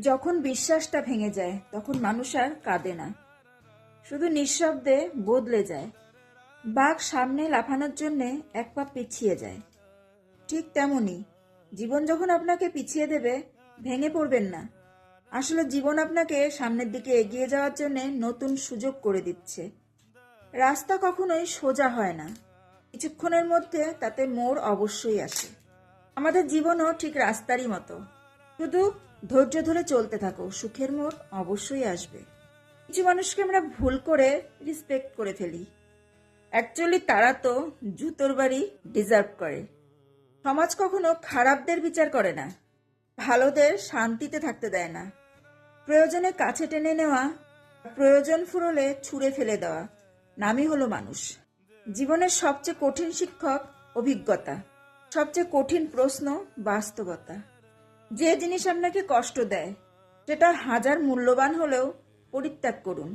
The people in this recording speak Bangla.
যখন বিশ্বাসটা ভেঙে যায়, তখন মানুষ আর কাঁদে না। শুধু নিঃশব্দে বদলে যায়। বাঘ সামনে লাফানোর জন্যে এক পা পিছিয়ে যায়। ঠিক তেমনি জীবন যখন আপনাকে পিছিয়ে দেবে, ভেঙে পড়বেন না। আসলে জীবন আপনাকে সামনের দিকে এগিয়ে যাওয়ার জন্য নতুন সুযোগ করে দিচ্ছে। রাস্তা কখনোই সোজা হয় না। কিছুক্ষণের মধ্যে তাতে মোড় অবশ্যই আসে। আমাদের জীবনও ঠিক রাস্তারই মতো। শুধু ধৈর্য ধরে চলতে থাকো, সুখের মোড় অবশ্যই আসবে। কিছু মানুষকে আমরা ভুল করে রিসপেক্ট করে ফেলি। অ্যাকচুয়ালি তারা তো জুতোর বাড়ি ডিজার্ভ করে। সমাজ কখনো খারাপদের বিচার করে না, ভালোদের শান্তিতে থাকতে দেয় না। প্রয়োজনে কাছে টেনে নেওয়া, প্রয়োজন ফুরলে ছুঁড়ে ফেলে দেওয়া, নামই হলো মানুষ। জীবনের সবচেয়ে কঠিন শিক্ষক অভিজ্ঞতা, সবচেয়ে কঠিন প্রশ্ন বাস্তবতা। যে জিনিস আপনাকে কষ্ট দেয় সেটা হাজার মূল্যবান হলেও পরিত্যাগ করুন।